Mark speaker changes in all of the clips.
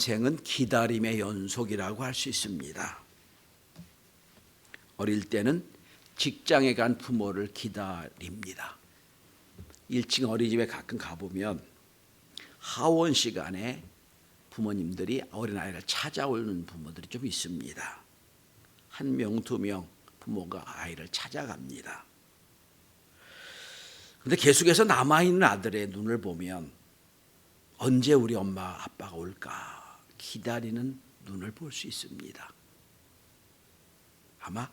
Speaker 1: 인생은 기다림의 연속이라고 할 수 있습니다. 어릴 때는 직장에 간 부모를 기다립니다. 1층 어린이집에 가끔 가보면 하원 시간에 부모님들이 어린아이를 찾아오는 부모들이 좀 있습니다. 한 명, 두 명 부모가 아이를 찾아갑니다. 근데 계속해서 남아있는 아들의 눈을 보면 언제 우리 엄마 아빠가 올까 기다리는 눈을 볼 수 있습니다. 아마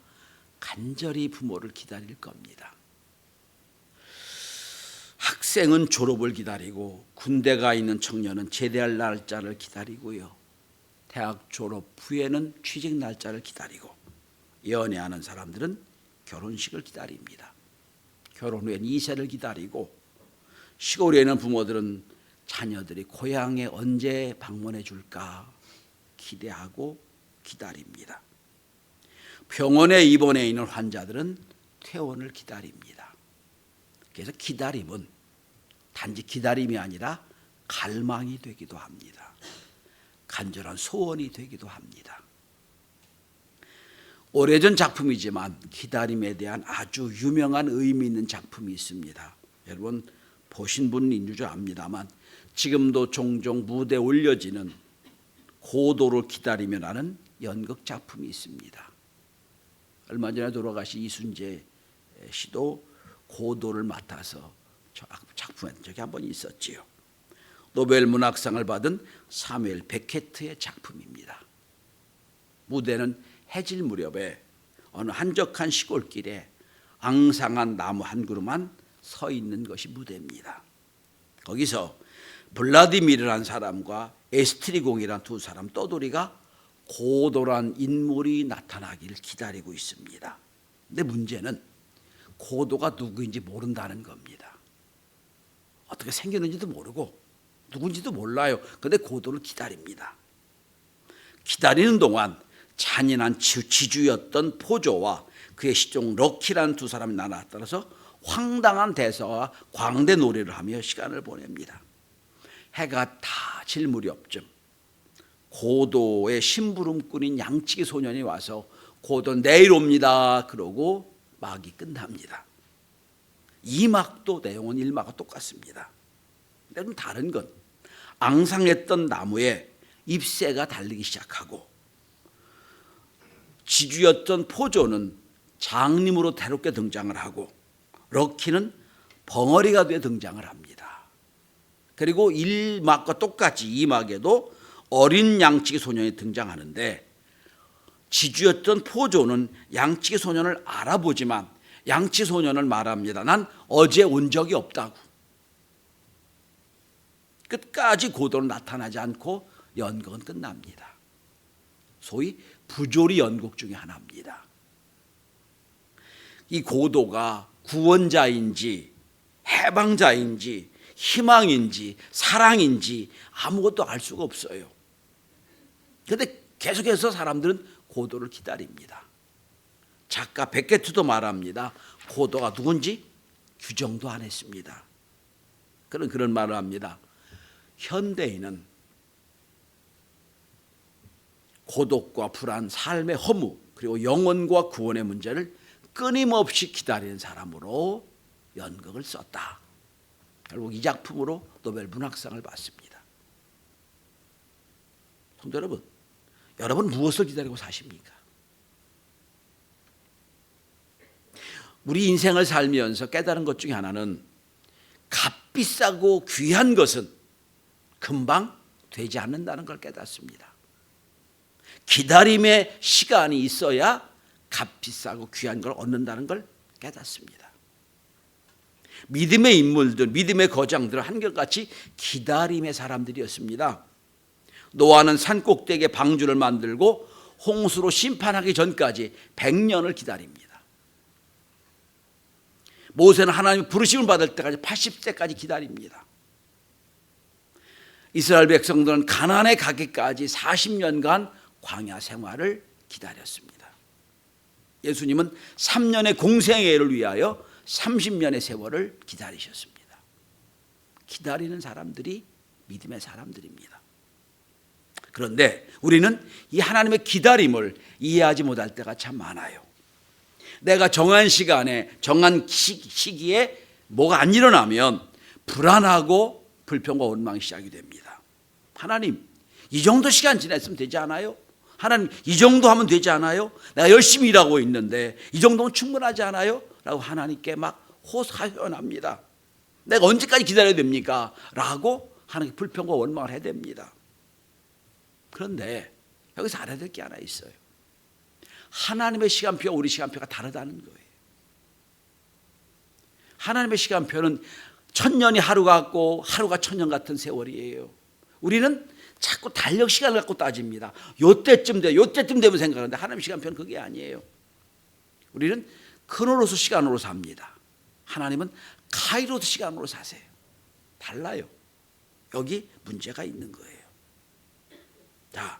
Speaker 1: 간절히 부모를 기다릴 겁니다. 학생은 졸업을 기다리고 군대 가 있는 청년은 제대할 날짜를 기다리고요. 대학 졸업 후에는 취직 날짜를 기다리고 연애하는 사람들은 결혼식을 기다립니다. 결혼 후엔 이세를 기다리고 시골에 있는 부모들은 자녀들이 고향에 언제 방문해 줄까 기대하고 기다립니다. 병원에 입원해 있는 환자들은 퇴원을 기다립니다. 그래서 기다림은 단지 기다림이 아니라 갈망이 되기도 합니다. 간절한 소원이 되기도 합니다. 오래전 작품이지만 기다림에 대한 아주 유명한 의미 있는 작품이 있습니다. 여러분 보신 분인 줄 압니다만 지금도 종종 무대에 올려지는 고도를 기다리며라는 연극 작품이 있습니다. 얼마 전에 돌아가신 이순재 씨도 고도를 맡아서 작품에 적이 한 번 있었지요. 노벨 문학상을 받은 사무엘 베케트의 작품입니다. 무대는 해질 무렵에 어느 한적한 시골길에 앙상한 나무 한 그루만 서 있는 것이 무대입니다. 거기서 블라디미르란 사람과 에스트리공이란 두 사람 떠돌이가 고도란 인물이 나타나기를 기다리고 있습니다. 근데 문제는 고도가 누구인지 모른다는 겁니다. 어떻게 생겼는지도 모르고 누군지도 몰라요. 근데 고도를 기다립니다. 기다리는 동안 잔인한 지주였던 포조와 그의 시종 럭키라는 두 사람이 나타나서 황당한 대사와 광대 노래를 하며 시간을 보냅니다. 해가 다 질 무렵쯤 고도의 심부름꾼인 양치기 소년이 와서 고도 내일 옵니다. 그러고 막이 끝납니다. 이 막도 내용은 일막과 똑같습니다. 근데 다른 건 앙상했던 나무에 잎새가 달리기 시작하고 지주였던 포조는 장님으로 대롭게 등장을 하고 럭키는 벙어리가 돼 등장을 합니다. 그리고 1막과 똑같이 2막에도 어린 양치기 소년이 등장하는데 지주였던 포조는 양치기 소년을 알아보지만 양치 소년을 말합니다. 난 어제 온 적이 없다고. 끝까지 고도는 나타나지 않고 연극은 끝납니다. 소위 부조리 연극 중에 하나입니다. 이 고도가 구원자인지 해방자인지 희망인지 사랑인지 아무것도 알 수가 없어요. 그런데 계속해서 사람들은 고도를 기다립니다. 작가 베케트도 말합니다. 고도가 누군지 규정도 안 했습니다. 그런 그런 말을 합니다. 현대인은 고독과 불안, 삶의 허무, 그리고 영혼과 구원의 문제를 끊임없이 기다리는 사람으로 연극을 썼다. 결국 이 작품으로 노벨 문학상을 받습니다. 성도 여러분, 여러분 무엇을 기다리고 사십니까? 우리 인생을 살면서 깨달은 것 중에 하나는 값비싸고 귀한 것은 금방 되지 않는다는 걸 깨닫습니다. 기다림의 시간이 있어야 값비싸고 귀한 걸 얻는다는 걸 깨닫습니다. 믿음의 인물들, 믿음의 거장들은 한결같이 기다림의 사람들이었습니다. 노아는 산 꼭대기에 방주를 만들고 홍수로 심판하기 전까지 100년을 기다립니다. 모세는 하나님 부르심을 받을 때까지 80세까지 기다립니다. 이스라엘 백성들은 가나안에 가기까지 40년간 광야 생활을 기다렸습니다. 예수님은 3년의 공생애를 위하여 30년의 세월을 기다리셨습니다. 기다리는 사람들이 믿음의 사람들입니다. 그런데 우리는 이 하나님의 기다림을 이해하지 못할 때가 참 많아요. 내가 정한 시간에 정한 시, 시기에 뭐가 안 일어나면 불안하고 불평과 원망이 시작이 됩니다. 하나님, 이 정도 시간 지났으면 되지 않아요? 하나님, 이 정도 하면 되지 않아요? 내가 열심히 일하고 있는데 이 정도면 충분하지 않아요? 라고 하나님께 막 호사연합니다. 내가 언제까지 기다려야 됩니까? 라고 하나님께 불평과 원망을 해야 됩니다. 그런데 여기서 알아야 될 게 하나 있어요. 하나님의 시간표와 우리 시간표가 다르다는 거예요. 하나님의 시간표는 천년이 하루 같고 하루가 천년 같은 세월이에요. 우리는 자꾸 달력 시간을 갖고 따집니다. 요때쯤 돼, 요때쯤 되면 생각하는데 하나님 시간표는 그게 아니에요. 우리는 크로노스 시간으로 삽니다. 하나님은 카이로스 시간으로 사세요. 달라요. 여기 문제가 있는 거예요. 자,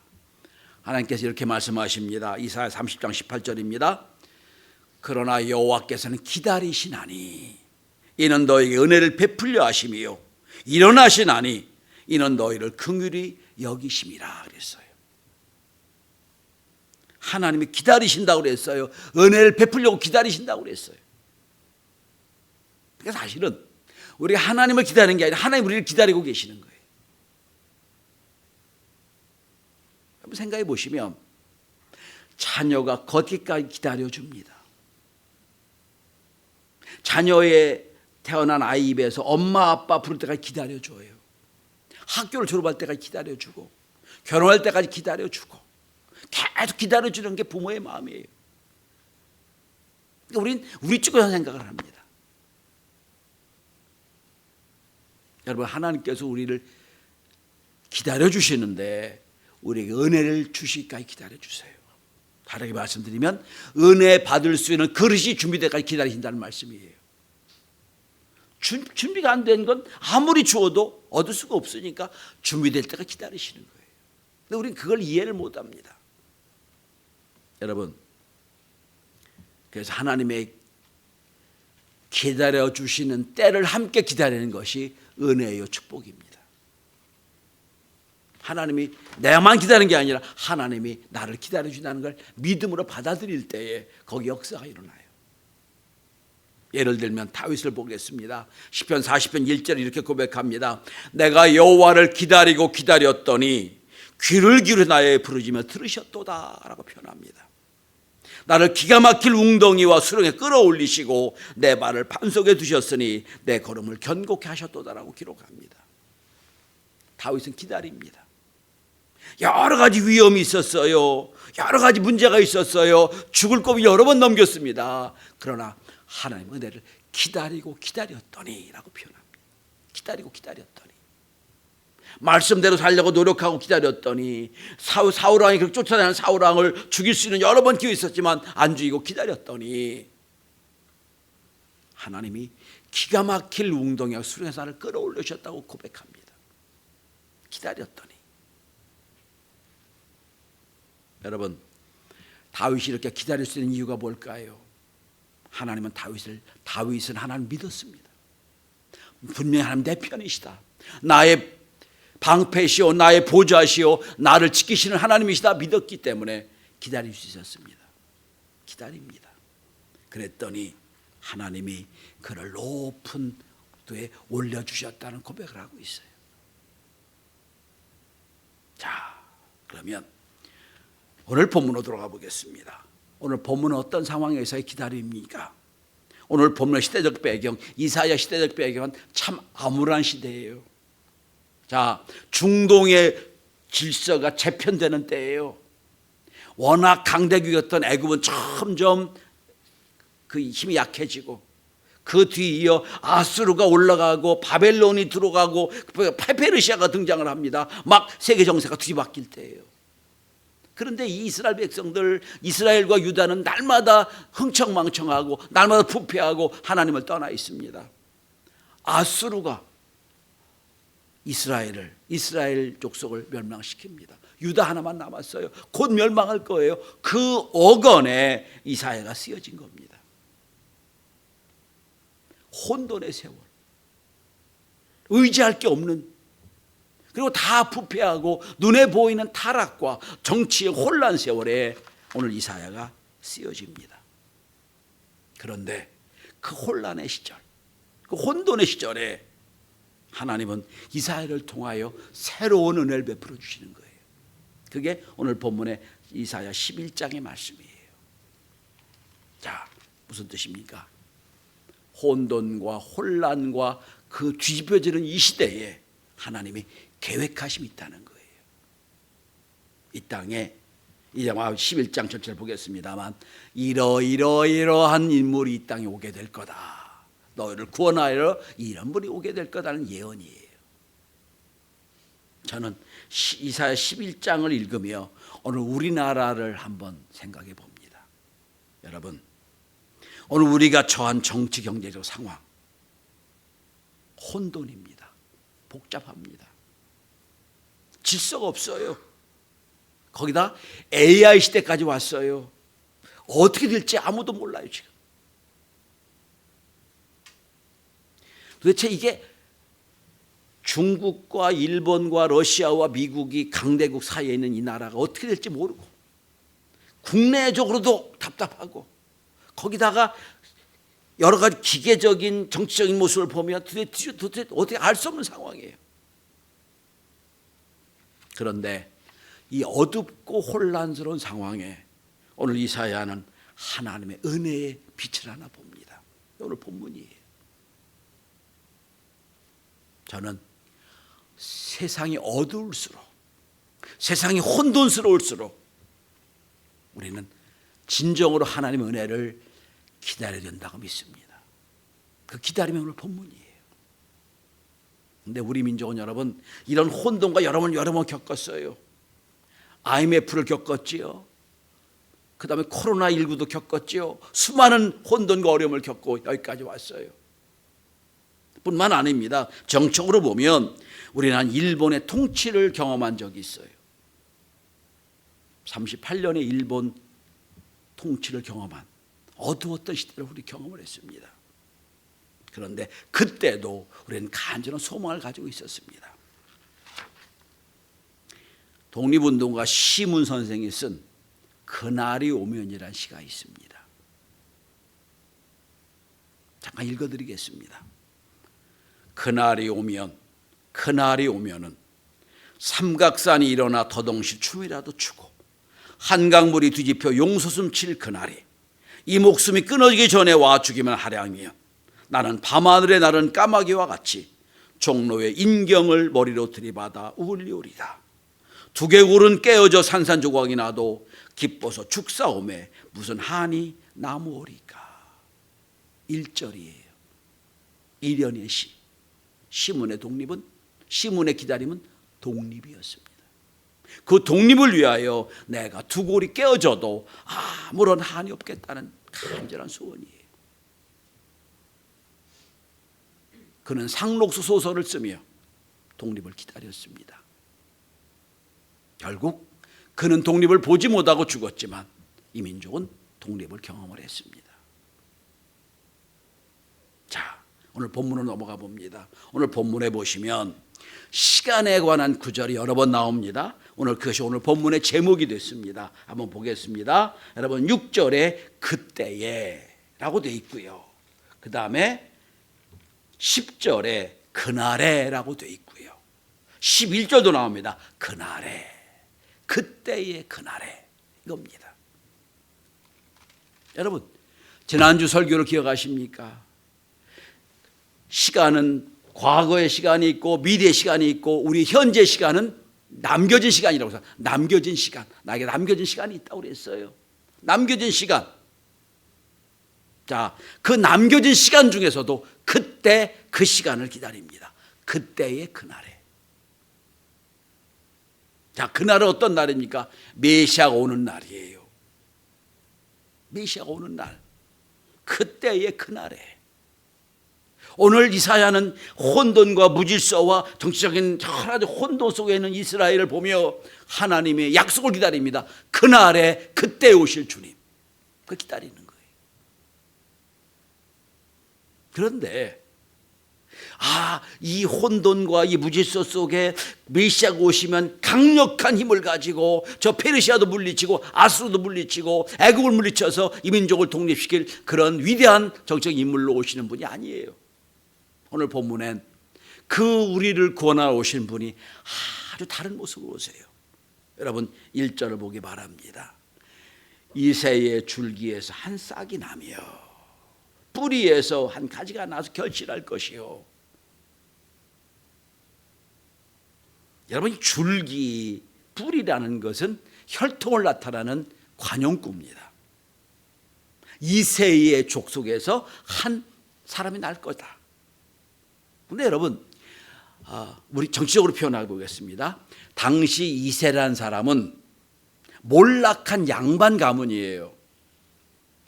Speaker 1: 하나님께서 이렇게 말씀하십니다. 이사야 30장 18절입니다. 그러나 여호와께서는 기다리시나니 이는 너에게 은혜를 베풀려 하심이요 일어나시나니 이는 너희를 긍휼히 여기심이라 그랬어요. 하나님이 기다리신다고 그랬어요. 은혜를 베풀려고 기다리신다고 그랬어요. 그러니까 사실은 우리가 하나님을 기다리는 게 아니라 하나님 우리를 기다리고 계시는 거예요. 한번 생각해 보시면 자녀가 걷기까지 기다려 줍니다. 자녀의 태어난 아이 입에서 엄마 아빠 부를 때까지 기다려 줘요. 학교를 졸업할 때까지 기다려 주고 결혼할 때까지 기다려 주고 계속 기다려 주는 게 부모의 마음이에요. 그러니까 우린 우리 쪽에서 생각을 합니다. 여러분 하나님께서 우리를 기다려 주시는데 우리에게 은혜를 주시기까지 기다려 주세요. 다르게 말씀드리면 은혜 받을 수 있는 그릇이 준비되까지 기다리신다는 말씀이에요. 준, 준비가 안 된 건 아무리 주어도 얻을 수가 없으니까 준비될 때가 기다리시는 거예요. 근데 우리는 그걸 이해를 못 합니다. 여러분, 그래서 하나님의 기다려 주시는 때를 함께 기다리는 것이 은혜요 축복입니다. 하나님이 내만 기다리는 게 아니라 하나님이 나를 기다려 주다는 걸 믿음으로 받아들일 때에 거기 역사가 일어나요. 예를 들면 다윗을 보겠습니다. 시편 40편 1절 이렇게 고백합니다. 내가 여호와를 기다리고 기다렸더니 귀를 기울여 나의 부르짖며 들으셨도다라고 표현합니다. 나를 기가 막힐 웅덩이와 수렁에 끌어올리시고 내 발을 반석에 두셨으니 내 걸음을 견고케 하셨도다라고 기록합니다. 다윗은 기다립니다. 여러 가지 위험이 있었어요. 여러 가지 문제가 있었어요. 죽을 고비 여러 번 넘겼습니다. 그러나 하나님 은혜를 기다리고 기다렸더니라고 표현합니다. 기다리고 기다렸더니 말씀대로 살려고 노력하고 기다렸더니 사울 사울 왕이 그렇게 쫓아다니는 사울 왕을 죽일 수 있는 여러 번 기회 있었지만 안 죽이고 기다렸더니 하나님이 기가 막힐 웅덩이와 수령에서 나를 끌어올리셨다고 고백합니다. 기다렸더니 여러분 다윗이 이렇게 기다릴 수 있는 이유가 뭘까요? 하나님은 다윗을 다윗은 하나님 믿었습니다. 분명히 하나님 내 편이시다. 나의 방패시오 나의 보좌시오 나를 지키시는 하나님이시다 믿었기 때문에 기다릴 수 있었습니다. 기다립니다. 그랬더니 하나님이 그를 높은 도에 올려 주셨다는 고백을 하고 있어요. 자, 그러면 오늘 본문으로 돌아가 보겠습니다. 오늘 본문은 어떤 상황에서의 기다림입니까? 오늘 본문 시대적 배경, 이사야 시대적 배경은 참 암울한 시대예요. 자, 중동의 질서가 재편되는 때예요. 워낙 강대국이었던 애굽은 점점 그 힘이 약해지고 그 뒤이어 아수르가 올라가고 바벨론이 들어가고 페페르시아가 등장을 합니다. 막 세계 정세가 뒤바뀔 때예요. 그런데 이 이스라엘 백성들 이스라엘과 유다는 날마다 흥청망청하고 날마다 부패하고 하나님을 떠나 있습니다. 아수르가 이스라엘을 이스라엘 족속을 멸망시킵니다. 유다 하나만 남았어요. 곧 멸망할 거예요. 그 어건에 이사야가 쓰여진 겁니다. 혼돈의 세월. 의지할 게 없는 그리고 다 부패하고 눈에 보이는 타락과 정치의 혼란 세월에 오늘 이사야가 쓰여집니다. 그런데 그 혼란의 시절, 그 혼돈의 시절에 하나님은 이사야를 통하여 새로운 은혜를 베풀어 주시는 거예요. 그게 오늘 본문의 이사야 11장의 말씀이에요. 자, 무슨 뜻입니까? 혼돈과 혼란과 그 뒤집어지는 이 시대에 하나님이 계획하심이 있다는 거예요. 이 땅에 이제 11장 전체를 보겠습니다만 이러이러이러한 인물이 이 땅에 오게 될 거다. 너희를 구원하여 이런 분이 오게 될 거다는 예언이에요. 저는 이사야 11장을 읽으며 오늘 우리나라를 한번 생각해 봅니다. 여러분, 오늘 우리가 처한 정치 경제적 상황 혼돈입니다. 복잡합니다. 질서가 없어요. 거기다 AI 시대까지 왔어요. 어떻게 될지 아무도 몰라요, 지금. 도대체 이게 중국과 일본과 러시아와 미국이 강대국 사이에 있는 이 나라가 어떻게 될지 모르고 국내적으로도 답답하고 거기다가 여러 가지 기계적인 정치적인 모습을 보면 도대체, 도대체 어떻게 알 수 없는 상황이에요. 그런데 이 어둡고 혼란스러운 상황에 오늘 이사야는 하나님의 은혜의 빛을 하나 봅니다. 오늘 본문이에요. 저는 세상이 어두울수록 세상이 혼돈스러울수록 우리는 진정으로 하나님의 은혜를 기다려야 된다고 믿습니다. 그 기다림이 오늘 본문이에요. 근데 우리 민족은 여러분 이런 혼돈과 여러 번 여러 번 겪었어요. IMF를 겪었지요. 그 다음에 코로나 19도 겪었지요. 수많은 혼돈과 어려움을 겪고 여기까지 왔어요. 뿐만 아닙니다. 정적으로 보면 우리는 일본의 통치를 경험한 적이 있어요. 38년의 일본 통치를 경험한 어두웠던 시대를 우리 경험을 했습니다. 그런데 그때도 우리는 간절한 소망을 가지고 있었습니다. 독립운동가 시문 선생이 쓴 그날이 오면이라는 시가 있습니다. 잠깐 읽어드리겠습니다. 그날이 오면, 그날이 오면은 삼각산이 일어나 더덩실 춤이라도 추고 한강물이 뒤집혀 용솟음 칠 그날이 이 목숨이 끊어지기 전에 와 죽이면 하량이며 나는 밤하늘에 나른 까마귀와 같이 종로의 인경을 머리로 들이받아 울리오리다. 두개골은 깨어져 산산조각이 나도 기뻐서 죽사오매 무슨 한이 나무오리까. 1절이에요. 일연의 시. 시문의 독립은 시문의 기다림은 독립이었습니다. 그 독립을 위하여 내가 두 골이 깨어져도 아무런 한이 없겠다는 간절한 소원이에요. 그는 상록수 소설을 쓰며 독립을 기다렸습니다. 결국 그는 독립을 보지 못하고 죽었지만 이 민족은 독립을 경험을 했습니다. 자, 오늘 본문으로 넘어가 봅니다. 오늘 본문에 보시면 시간에 관한 구절이 여러 번 나옵니다. 오늘 그것이 오늘 본문의 제목이 됐습니다. 한번 보겠습니다. 여러분 6절에 그때에 라고 되어 있고요. 그 다음에 10절에 그날에 라고 되어 있고요. 11절도 나옵니다. 그날에. 그때의 그날에. 이겁니다. 여러분, 지난주 설교를 기억하십니까? 시간은 과거의 시간이 있고 미래의 시간이 있고 우리 현재 시간은 남겨진 시간이라고 해서 남겨진 시간 나에게 남겨진 시간이 있다고 그랬어요. 남겨진 시간. 자, 그 남겨진 시간 중에서도 그때 그 시간을 기다립니다. 그때의 그날에. 자, 그날은 어떤 날입니까? 메시아가 오는 날이에요. 메시아가 오는 날. 그때의 그날에. 오늘 이사야는 혼돈과 무질서와 정치적인 여러 가지 혼돈 속에 있는 이스라엘을 보며 하나님의 약속을 기다립니다. 그날에 그때 오실 주님. 그 기다리는 거예요. 그런데 아, 이 혼돈과 이 무질서 속에 메시아가 오시면 강력한 힘을 가지고 저 페르시아도 물리치고 아수르도 물리치고 애국을 물리쳐서 이 민족을 독립시킬 그런 위대한 정책 인물로 오시는 분이 아니에요. 오늘 본문엔 그 우리를 구원하러 오신 분이 아주 다른 모습으로 오세요. 여러분 1절을 보기 바랍니다. 이새의 줄기에서 한 싹이 나며 뿌리에서 한 가지가 나서 결실할 것이요. 여러분 줄기 뿌리라는 것은 혈통을 나타나는 관용구입니다. 이세의 족속에서 한 사람이 날 거다. 근데 여러분 아, 우리 정치적으로 표현해 보겠습니다. 당시 이세라는 사람은 몰락한 양반 가문이에요.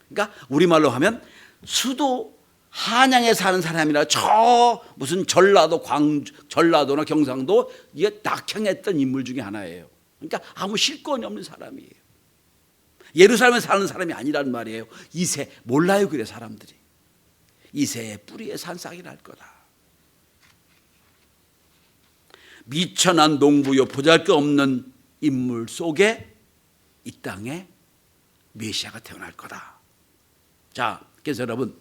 Speaker 1: 그러니까 우리말로 하면 수도 한양에 사는 사람이라 저 무슨 전라도 광 전라도나 경상도 이게 낙향했던 인물 중에 하나예요. 그러니까 아무 실권이 없는 사람이에요. 예루살렘에 사는 사람이 아니란 말이에요. 이세 몰라요 그래 사람들이. 이세의 뿌리에 산 싹이 날 거다. 미천한 농부요 보잘것없는 인물 속에 이 땅에 메시아가 태어날 거다. 자, 그래서 여러분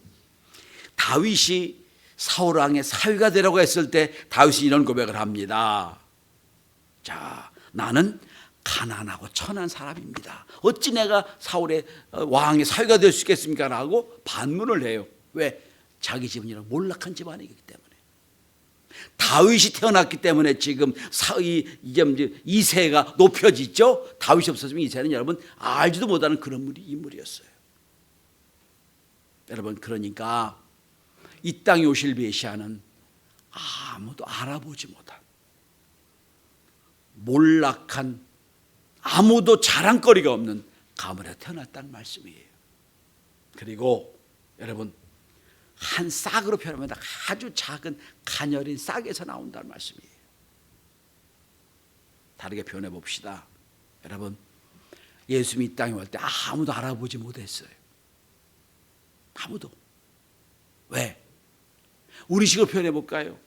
Speaker 1: 다윗이 사울 왕의 사위가 되라고 했을 때 다윗이 이런 고백을 합니다. 자, 나는 가난하고 천한 사람입니다. 어찌 내가 사울의 어, 왕의 사위가 될 수 있겠습니까? 라고 반문을 해요. 왜? 자기 집은이랑 몰락한 집안이기 때문에. 다윗이 태어났기 때문에 지금 사이 이세가 높여지죠. 다윗이 없었으면 이세는 여러분 알지도 못하는 그런 인물이었어요. 여러분 그러니까 이 땅에 오실 메시아는 아무도 알아보지 못한 몰락한 아무도 자랑거리가 없는 가문에 태어났다는 말씀이에요. 그리고 여러분 한 싹으로 표현하면 아주 작은 가녀린 싹에서 나온다는 말씀이에요. 다르게 표현해 봅시다. 여러분 예수님이 이 땅에 올 때 아무도 알아보지 못했어요. 아무도. 왜? 우리식으로 표현해 볼까요?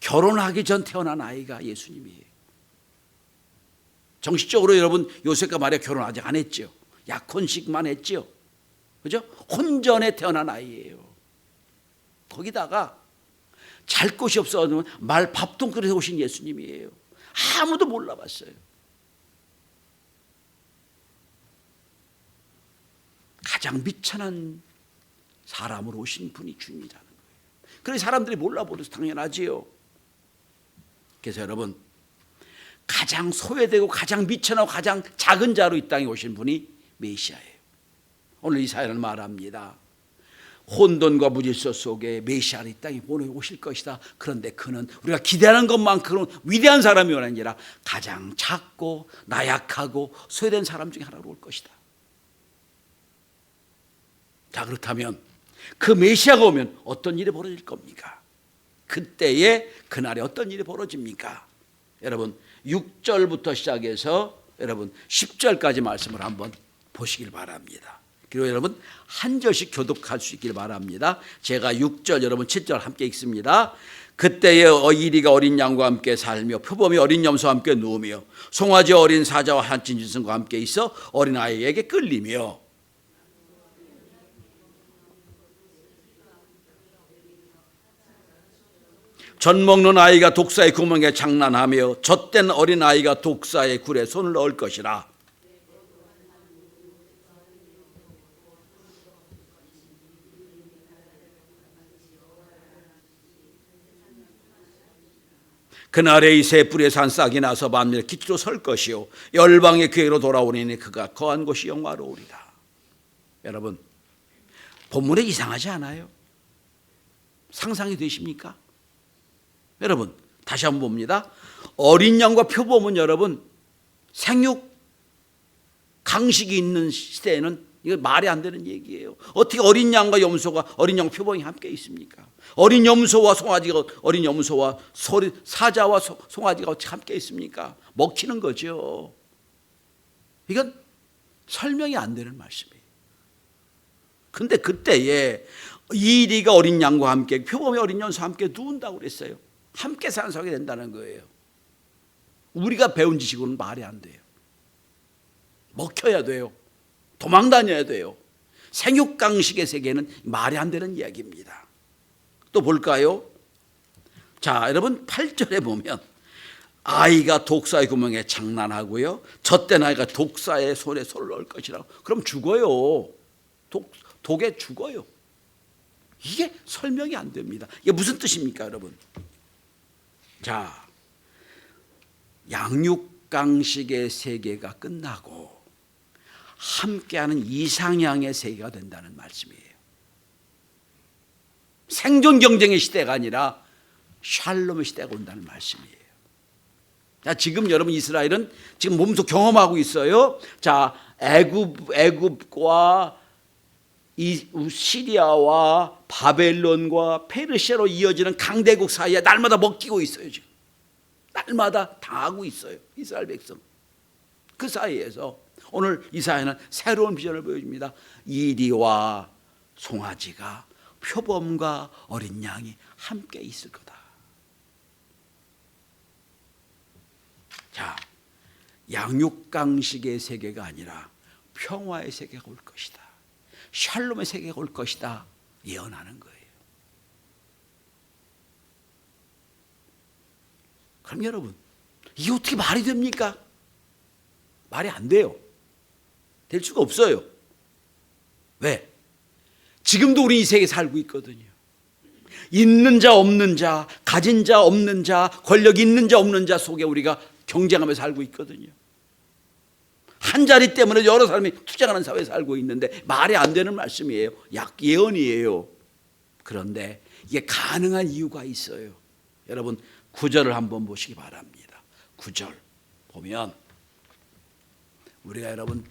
Speaker 1: 결혼하기 전 태어난 아이가 예수님이에요. 정식적으로 여러분 요셉과 마리아 결혼 아직 안 했죠. 약혼식만 했죠. 그죠? 혼전에 태어난 아이예요. 거기다가 잘 곳이 없어가지고 말 밥통 끓여서 오신 예수님이에요. 아무도 몰라봤어요. 가장 미천한 사람으로 오신 분이 주님이라는 거예요. 그래서 사람들이 몰라보려서 당연하지요. 그래서 여러분 가장 소외되고 가장 미천하고 가장 작은 자로 이 땅에 오신 분이 메시아예요. 오늘 이 사연을 말합니다. 혼돈과 무질서 속에 메시아를 이 땅에 보내 오실 것이다. 그런데 그는 우리가 기대하는 것만큼은 위대한 사람이 아니라 가장 작고 나약하고 소외된 사람 중에 하나로 올 것이다. 자 그렇다면 그 메시아가 오면 어떤 일이 벌어질 겁니까? 그때에 그날에 어떤 일이 벌어집니까? 여러분 6절부터 시작해서 여러분 10절까지 말씀을 한번 보시길 바랍니다. 그리고 여러분 한 절씩 교독할 수 있길 바랍니다. 제가 6절 여러분 7절 함께 읽습니다. 그때에 어이리가 어린 양과 함께 살며 표범이 어린 염소와 함께 누우며 송아지 어린 사자와 한친 짐승과 함께 있어 어린 아이에게 끌리며 젖 먹는 아이가 독사의 구멍에 장난하며 젖된 어린 아이가 독사의 굴에 손을 넣을 것이라. 그날에 이새 뿔에 산 싹이 나서 만밀 기초로 설 것이요 열방의 교회로 돌아오니 그가 거한 곳이 영화로우리라. 여러분 본문에 이상하지 않아요? 상상이 되십니까? 여러분 다시 한번 봅니다. 어린 양과 표범은 여러분 생육 강식이 있는 시대에는 이거 말이 안 되는 얘기예요. 어떻게 어린 양과 염소가 어린 양 표범이 함께 있습니까? 어린 염소와 송아지가 어린 염소와 소리, 사자와 소, 송아지가 함께 있습니까? 먹히는 거죠. 이건 설명이 안 되는 말씀이에요. 근데 그때에 이리가 어린 양과 함께 표범이 어린 연수와 함께 누운다고 그랬어요. 함께 산소하게 된다는 거예요. 우리가 배운 지식으로는 말이 안 돼요. 먹혀야 돼요. 도망 다녀야 돼요. 생육강식의 세계는 말이 안 되는 이야기입니다. 또 볼까요? 자, 여러분 8절에 보면 아이가 독사의 구멍에 장난하고요. 젖된 아이가 독사의 손에 손을 넣을 것이라고. 그럼 죽어요. 독, 독에 죽어요. 이게 설명이 안 됩니다. 이게 무슨 뜻입니까, 여러분? 자, 양육강식의 세계가 끝나고 함께하는 이상향의 세계가 된다는 말씀이에요. 생존 경쟁의 시대가 아니라 샬롬의 시대가 온다는 말씀이에요. 자, 지금 여러분 이스라엘은 지금 몸소 경험하고 있어요. 자, 애굽 애굽과 이 시리아와 바벨론과 페르시아로 이어지는 강대국 사이에 날마다 먹히고 있어요, 지금. 날마다 당하고 있어요. 이스라엘 백성. 그 사이에서 오늘 이사야는 새로운 비전을 보여줍니다. 이리와 송아지가 표범과 어린 양이 함께 있을 거다. 자, 양육강식의 세계가 아니라 평화의 세계가 올 것이다. 샬롬의 세계가 올 것이다. 예언하는 거예요. 그럼 여러분, 이게 어떻게 말이 됩니까? 말이 안 돼요. 될 수가 없어요. 왜? 지금도 우리 이 세계에 살고 있거든요. 있는 자 없는 자, 가진 자 없는 자, 권력 있는 자 없는 자 속에 우리가 경쟁하며 살고 있거든요. 한 자리 때문에 여러 사람이 투쟁하는 사회에 살고 있는데 말이 안 되는 말씀이에요. 약 예언이에요. 그런데 이게 가능한 이유가 있어요. 여러분 구절을 한번 보시기 바랍니다. 구절 보면 우리가 여러분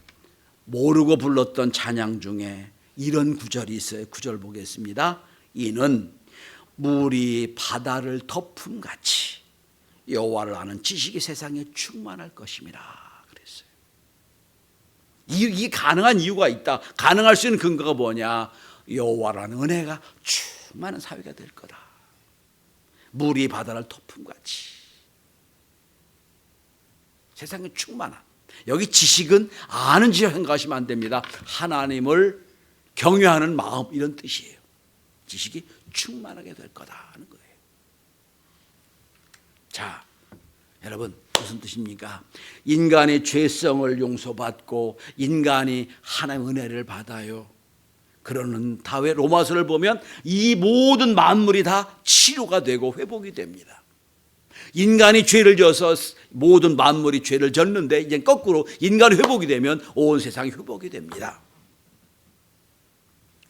Speaker 1: 모르고 불렀던 찬양 중에 이런 구절이 있어요. 구절 보겠습니다. 이는 물이 바다를 덮음 같이 여호와를 아는 지식이 세상에 충만할 것임이라 그랬어요. 이, 이 가능한 이유가 있다. 가능할 수 있는 근거가 뭐냐? 여호와라는 은혜가 충만한 사회가 될 거다. 물이 바다를 덮음 같이 세상에 충만한 여기 지식은 아는 지식 생각하시면 안 됩니다. 하나님을 경외하는 마음 이런 뜻이에요. 지식이 충만하게 될 거다 하는 거예요. 자, 여러분 무슨 뜻입니까? 인간의 죄성을 용서받고 인간이 하나님의 은혜를 받아요. 그러는 다왜 로마서를 보면 이 모든 만물이 다 치료가 되고 회복이 됩니다. 인간이 죄를 져서 모든 만물이 죄를 졌는데 이제 거꾸로 인간이 회복이 되면 온 세상이 회복이 됩니다.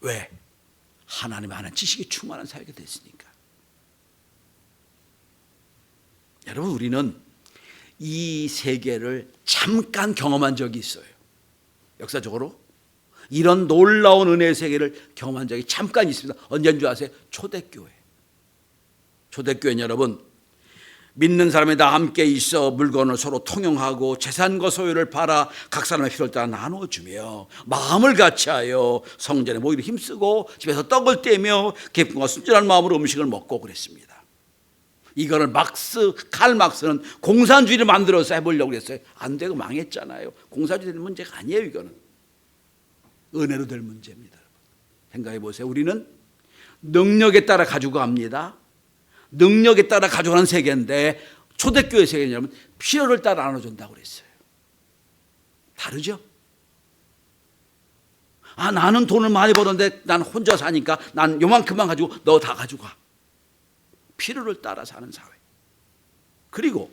Speaker 1: 왜? 하나님 아는 지식이 충만한 사회가 됐으니까. 여러분 우리는 이 세계를 잠깐 경험한 적이 있어요. 역사적으로 이런 놀라운 은혜의 세계를 경험한 적이 잠깐 있습니다. 언제인 줄 아세요? 초대교회. 초대교회 여러분 믿는 사람이 다 함께 있어 물건을 서로 통용하고 재산과 소유를 팔아 각 사람의 필요를 따라 나눠주며 마음을 같이하여 성전에 모이를 힘쓰고 집에서 떡을 떼며 기쁨과 순전한 마음으로 음식을 먹고 그랬습니다. 이거를 막스 칼 막스는 공산주의를 만들어서 해보려고 그랬어요. 안 되고 망했잖아요. 공산주의 될 문제가 아니에요. 이거는 은혜로 될 문제입니다. 생각해 보세요. 우리는 능력에 따라 가지고 갑니다. 능력에 따라 가져가는 세계인데 초대교회 세계냐면 필요를 따라 나눠준다고 그랬어요. 다르죠? 아, 나는 돈을 많이 버는데 난 혼자 사니까 난 요만큼만 가지고 너 다 가져가. 필요를 따라 사는 사회. 그리고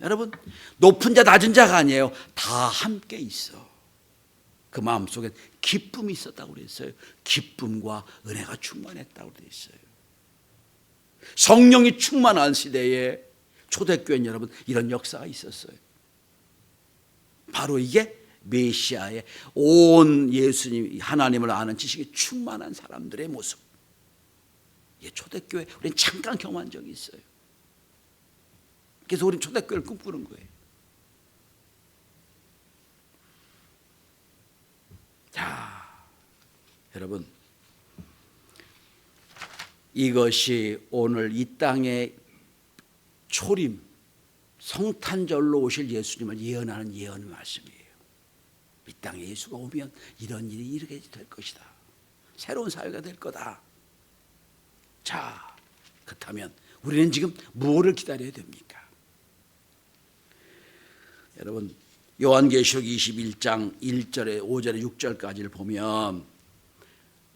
Speaker 1: 여러분, 높은 자, 낮은 자가 아니에요. 다 함께 있어. 그 마음 속에 기쁨이 있었다고 그랬어요. 기쁨과 은혜가 충만했다고 그랬 어요 성령이 충만한 시대에 초대교회 여러분 이런 역사가 있었어요. 바로 이게 메시아의 온 예수님 하나님을 아는 지식이 충만한 사람들의 모습. 이 초대교회 우리는 잠깐 경험한 적이 있어요. 그래서 우리는 초대교회를 꿈꾸는 거예요. 자, 여러분 이것이 오늘 이 땅에 초림 성탄절로 오실 예수님을 예언하는 예언 말씀이에요. 이 땅에 예수가 오면 이런 일이 이렇게 될 것이다. 새로운 사회가 될 거다. 자, 그렇다면 우리는 지금 무엇을 기다려야 됩니까? 여러분 요한계시록 21장 1절에 5절에 6절까지를 보면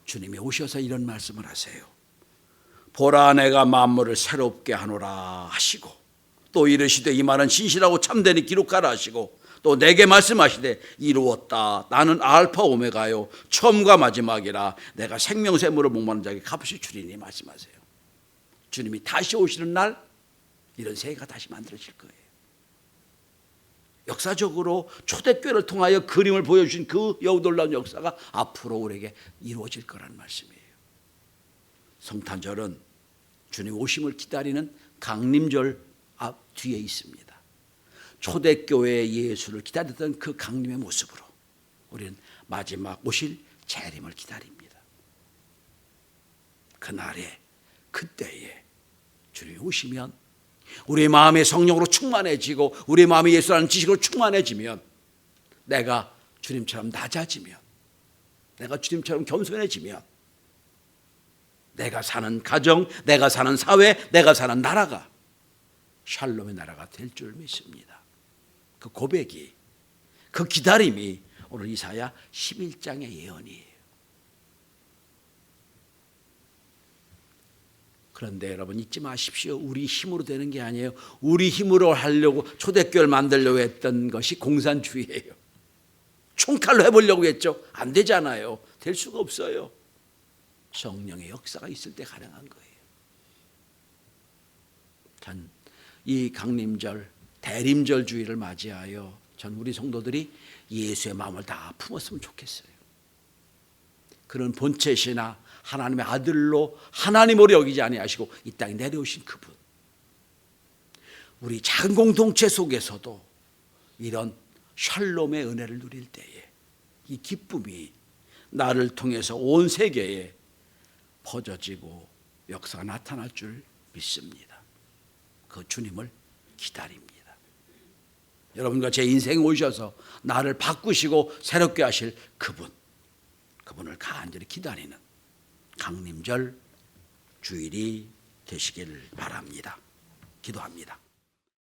Speaker 1: 주님이 오셔서 이런 말씀을 하세요. 보라 내가 만물을 새롭게 하노라 하시고 또 이르시되 이 말은 신실하고 참되니 기록하라 하시고 또 내게 말씀하시되 이루었다 나는 알파 오메가요 처음과 마지막이라 내가 생명샘으로 목마른 자에게 값이 주리니 말씀하세요. 주님이 다시 오시는 날 이런 세계가 다시 만들어질 거예요. 역사적으로 초대교회를 통하여 그림을 보여주신 그 여우 놀라운 역사가 앞으로 우리에게 이루어질 거라는 말씀이에요. 성탄절은 주님 오심을 기다리는 강림절 앞 뒤에 있습니다. 초대교회의 예수를 기다렸던 그 강림의 모습으로 우리는 마지막 오실 재림을 기다립니다. 그날에 그때에 주님이 오시면 우리의 마음의 성령으로 충만해지고 우리의 마음이 예수라는 지식으로 충만해지면 내가 주님처럼 낮아지면 내가 주님처럼 겸손해지면 내가 사는 가정, 내가 사는 사회, 내가 사는 나라가 샬롬의 나라가 될 줄 믿습니다. 그 고백이 그 기다림이 오늘 이사야 11장의 예언이에요. 그런데 여러분 잊지 마십시오. 우리 힘으로 되는 게 아니에요. 우리 힘으로 하려고 초대교회를 만들려고 했던 것이 공산주의예요. 총칼로 해보려고 했죠. 안 되잖아요. 될 수가 없어요. 성령의 역사가 있을 때 가능한 거예요. 전 이 강림절, 대림절 주의를 맞이하여 전 우리 성도들이 예수의 마음을 다 품었으면 좋겠어요. 그런 본체시나 하나님의 아들로 하나님으로 여기지 아니하시고 이 땅에 내려오신 그분. 우리 작은 공동체 속에서도 이런 샬롬의 은혜를 누릴 때에 이 기쁨이 나를 통해서 온 세계에 퍼져지고 역사가 나타날 줄 믿습니다. 그 주님을 기다립니다. 여러분과 제 인생에 오셔서 나를 바꾸시고 새롭게 하실 그분, 그분을 간절히 기다리는 강림절 주일이 되시길 바랍니다. 기도합니다.